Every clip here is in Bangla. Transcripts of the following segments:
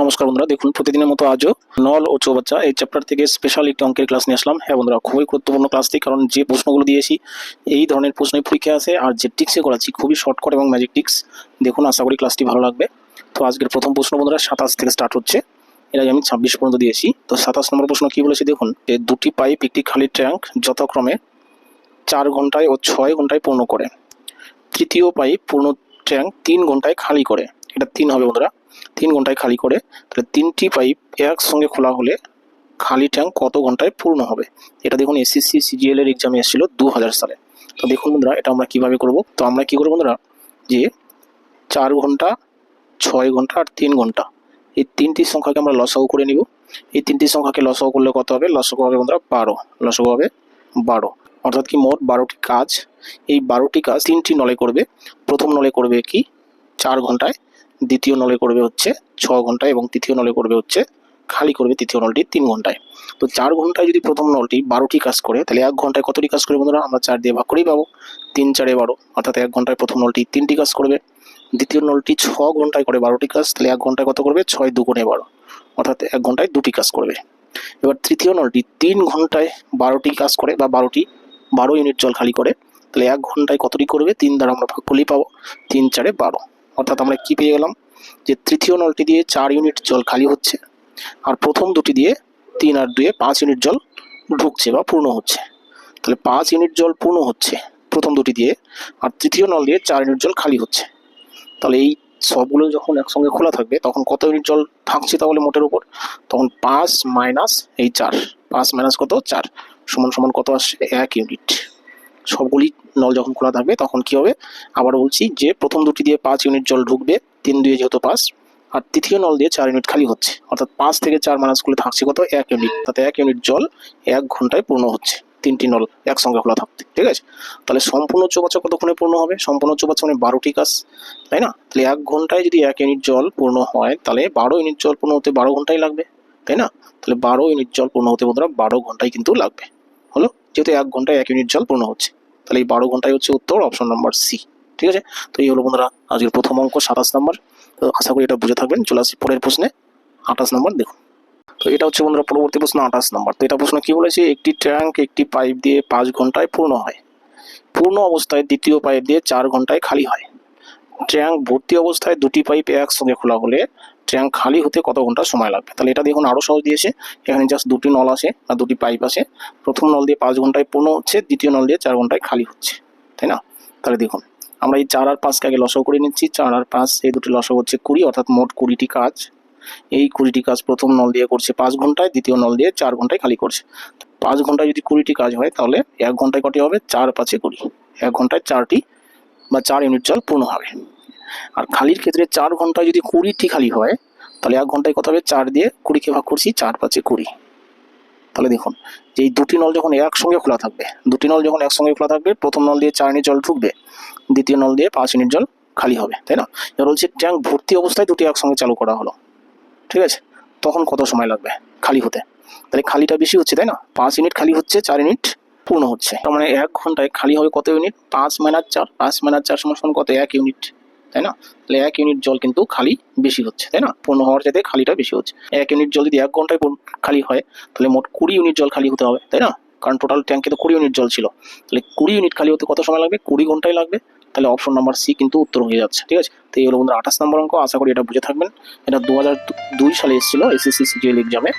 নমস্কার বন্ধুরা, দেখুন প্রতিদিনের মতো আজও নল ও চৌবাচ্চা এই চ্যাপ্টার থেকে স্পেশাল একটি অঙ্কের ক্লাস নিয়ে আসলাম। হ্যাঁ বন্ধুরা, খুবই গুরুত্বপূর্ণ ক্লাস ক্লাসটি কারণ যে প্রশ্নগুলো দিয়েছি, এই ধরনের প্রশ্নই পরীক্ষা আসে আর যে টিক্সে করাচ্ছি, খুবই শর্টকাট এবং ম্যাজিক টিক্স দেখুন আশা করি ক্লাসটি ভালো লাগবে। তো আজকের প্রথম প্রশ্ন বন্ধুরা, সাতাশ থেকে স্টার্ট হচ্ছে। এর আগে আমি ছাব্বিশ পর্যন্ত দিয়েছি। তো সাতাশ নম্বর প্রশ্ন কী বলেছি দেখুন? যে দুটি পাইপ একটি খালি ট্যাঙ্ক যথাক্রমে চার ঘন্টায় ও ছয় ঘন্টায় পূর্ণ করে। তৃতীয় পাইপ পূর্ণ ট্যাঙ্ক তিন ঘন্টায় খালি করে। এটা তিন হবে বন্ধুরা। তিন ঘন্টায় খালি করে, তাহলে তিনটি পাইপ একসঙ্গে খোলা হলে খালি ট্যাঙ্ক কত ঘন্টায় পূর্ণ হবে? এটা দেখুন এসএসসি সিজিএল এর এক্সামে এসেছিল দু হাজার সালে। তো দেখুন বন্ধুরা, এটা আমরা কীভাবে করব? তো আমরা কি করব বন্ধুরা? যে চার ঘণ্টা, ছয় ঘণ্টা আর তিন ঘণ্টা। এই তিনটি সংখ্যাকে আমরা লসাগু করে নিব। এই তিনটি সংখ্যাকে লসাগু করলে কত হবে? লসাগু হবে বন্ধুরা বারো। লসাগু হবে বারো। অর্থাৎ কি মোট বারোটি কাজ। এই বারোটি কাজ তিনটি নলে করবে। প্রথম নলে করবে কি? চার ঘন্টায় দ্বিতীয় নলে করবে হচ্ছে ছ ঘন্টায় এবং তৃতীয় নলে করবে হচ্ছে খালি করবে তৃতীয় নলটি তিন ঘন্টায়। তো চার ঘন্টায় যদি প্রথম নলটি বারোটি কাজ করে, তাহলে এক ঘন্টায় কতটি কাজ করে বন্ধুরা? আমরা চার দিয়ে ভাগ করেই পাবো। তিন চারে বারো, অর্থাৎ এক ঘন্টায় প্রথম নলটি তিনটি কাজ করবে। দ্বিতীয় নলটি ছ ঘন্টায় করে বারোটি কাজ, তাহলে এক ঘন্টায় কত করবে? ছয় দুগুণে বারো, অর্থাৎ এক ঘন্টায় দুটি কাজ করবে। এবার তৃতীয় নলটি তিন ঘন্টায় বারোটি কাজ করে বা বারোটি, বারো ইউনিট জল খালি করে, তাহলে এক ঘন্টায় কতটি করবে? তিন দ্বারা আমরা ভাগ করলেই পাবো। তিন চারে বারো, অর্থাৎ আমরা কি পেয়ে গেলাম? যে তৃতীয় নলটি দিয়ে চার ইউনিট জল খালি হচ্ছে আর প্রথম দুটি দিয়ে তিন আর দুয়ে পাঁচ ইউনিট জল ঢুকছে বা পূর্ণ হচ্ছে। তাহলে পাঁচ ইউনিট জল পূর্ণ হচ্ছে প্রথম দুটি দিয়ে আর তৃতীয় নল দিয়ে চার ইউনিট জল খালি হচ্ছে। তাহলে এই সবগুলো যখন একসঙ্গে খোলা থাকবে, তখন কত ইউনিট জল থাকছে তাহলে মোটের উপর? তখন পাঁচ মাইনাস এই চার, পাঁচ মাইনাস কত? চার, সমান সমান কত আসছে? এক ইউনিট। সবগুলি নল যখন খোলা থাকবে, তখন কি হবে? আবার বলছি যে প্রথম দুটি দিয়ে পাঁচ ইউনিট জল ঢুকবে তিন দুয়ে যেহেতু পাঁচ, আর তৃতীয় নল দিয়ে চার ইউনিট খালি হচ্ছে। অর্থাৎ পাঁচ থেকে চার মাইনাস করলে থাকছে কত? এক ইউনিট তাতে এক ইউনিট জল এক ঘন্টায় পূর্ণ হচ্ছে। তিনটি নল একসঙ্গে খোলা থাকতে। ঠিক আছে? তাহলে সম্পূর্ণ চৌবাচ্চা কতক্ষণে পূর্ণ হবে? সম্পূর্ণ চৌবাচ্চা মানে বারোটি কাজ, তাই না? তাহলে এক ঘন্টায় যদি এক ইউনিট জল পূর্ণ হয়, তাহলে বারো ইউনিট জল পূর্ণ হতে বারো ঘন্টাই লাগবে, তাই না? তাহলে বারো ইউনিট জল পূর্ণ হতে বন্ধুরা বারো ঘন্টায় কিন্তু লাগবে। হলো? যেহেতু এক ঘন্টায় এক ইউনিট জল পূর্ণ হচ্ছে। তাহলে এই বারো ঘন্টায় হচ্ছে উত্তর অপশন নাম্বার সি ঠিক আছে? তো এই হলো বন্ধুরা আজকের প্রথম অঙ্ক, সাতাশ নাম্বার। তো আশা করি এটা বুঝে থাকবেন। চলে আসি পরের প্রশ্নে। আঠাশ নাম্বার, দেখুন। তো এটা হচ্ছে বন্ধুরা পরবর্তী প্রশ্ন, আঠাশ নাম্বার। তো এটা প্রশ্ন কি বলেছে? একটি ট্যাঙ্ক একটি পাইপ দিয়ে পাঁচ ঘন্টায় পূর্ণ হয়। পূর্ণ অবস্থায় দ্বিতীয় পাইপ দিয়ে চার ঘন্টায় খালি হয়। ট্যাঙ্ক ভর্তি অবস্থায় দুটি পাইপ একসঙ্গে খোলা হলে ট্যাঙ্ক খালি হতে কত ঘণ্টা সময় লাগবে? তাহলে এটা দেখুন আরও সহজ দিয়েছে। এখানে জাস্ট দুটি নল আসে আর দুটি পাইপ আসে প্রথম নল দিয়ে পাঁচ ঘন্টায় পূর্ণ হচ্ছে, দ্বিতীয় নল দিয়ে চার ঘন্টায় খালি হচ্ছে। তাই না? তাহলে দেখুন। আমরা এই চার আর পাঁচকে আগে লসও করে নিচ্ছি। চার আর পাঁচ, এই দুটি লসও হচ্ছে কুড়ি, অর্থাৎ মোট কুড়িটি কাজ। এই কুড়িটি কাজ প্রথম নল দিয়ে করছে পাঁচ ঘন্টায়, দ্বিতীয় নল দিয়ে চার ঘন্টায় খালি করছে। পাঁচ ঘন্টায় যদি কুড়িটি কাজ হয়, তাহলে এক ঘন্টায় কটি হবে? চার পাঁচে কুড়ি। এক ঘন্টায় চারটি বা চার ইউনিট জল পূর্ণ হবে। আর খালির ক্ষেত্রে চার ঘন্টায় যদি কুড়িটি খালি হয়, তাহলে এক ঘন্টায় কত হবে? চার দিয়ে কুড়িকে ভাগ করছি, চার পাঁচে কুড়ি। তাহলে দেখুন যে এই দুটি নল যখন একসঙ্গে খোলা থাকবে, দুটি নল যখন একসঙ্গে খোলা থাকবে, প্রথম নল দিয়ে চার ইউনিট জল ঢুকবে, দ্বিতীয় নল দিয়ে পাঁচ ইউনিট জল খালি হবে, তাই না? এবার বলছে ট্যাঙ্ক ভর্তি অবস্থায় দুটি একসঙ্গে চালু করা হলো, ঠিক আছে? তখন কত সময় লাগবে? খালি হতে। তাহলে খালিটা বেশি হচ্ছে, তাই না? পাঁচ ইউনিট খালি হচ্ছে, চার ইউনিট পূর্ণ হচ্ছে। তার মানে এক ঘন্টায় খালি হবে কত ইউনিট? পাঁচ মাইনাস চার, পাঁচ মাইনাস চার সমান কত? এক ইউনিট। তাই না? তাহলে এক ইউনিট জল কিন্তু খালি বেশি হচ্ছে, তাই না? পূর্ণ হওয়ার চাইতে খালিটা বেশি হচ্ছে। এক ইউনিট জল যদি এক ঘন্টায় খালি হয়, তাহলে মোট কুড়ি ইউনিট জল খালি হতে হবে, তাই না? কারণ টোটাল ট্যাঙ্কে তো কুড়ি ইউনিট জল ছিল। তাহলে কুড়ি ইউনিট খালি হতে কত সময় লাগবে? কুড়ি ঘন্টায় লাগবে। তাহলে অপশন নাম্বার সি কিন্তু উত্তর হয়ে যাচ্ছে, ঠিক আছে? তো এই হলো বন্ধুরা আঠাশ নম্বর অঙ্ক, আশা করি এটা বুঝে থাকবেন। এটা দু হাজার দুই সালে এসেছিল এসএসসি সিজিএল এক্সামে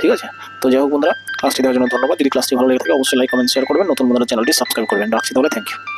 ঠিক আছে? তো যাই হোক বন্ধুরা ক্লাসটি দেওয়ার জন্য ধন্যবাদ। যদি ক্লাসটি ভালো লেগে থাকে, অবশ্যই লাইক কমেন্ট শেয়ার করবেন। নতুন বন্ধুরা চ্যানেলটি সাবস্ক্রাইব করবেন। রাখছি তাহলে থ্যাংক ইউ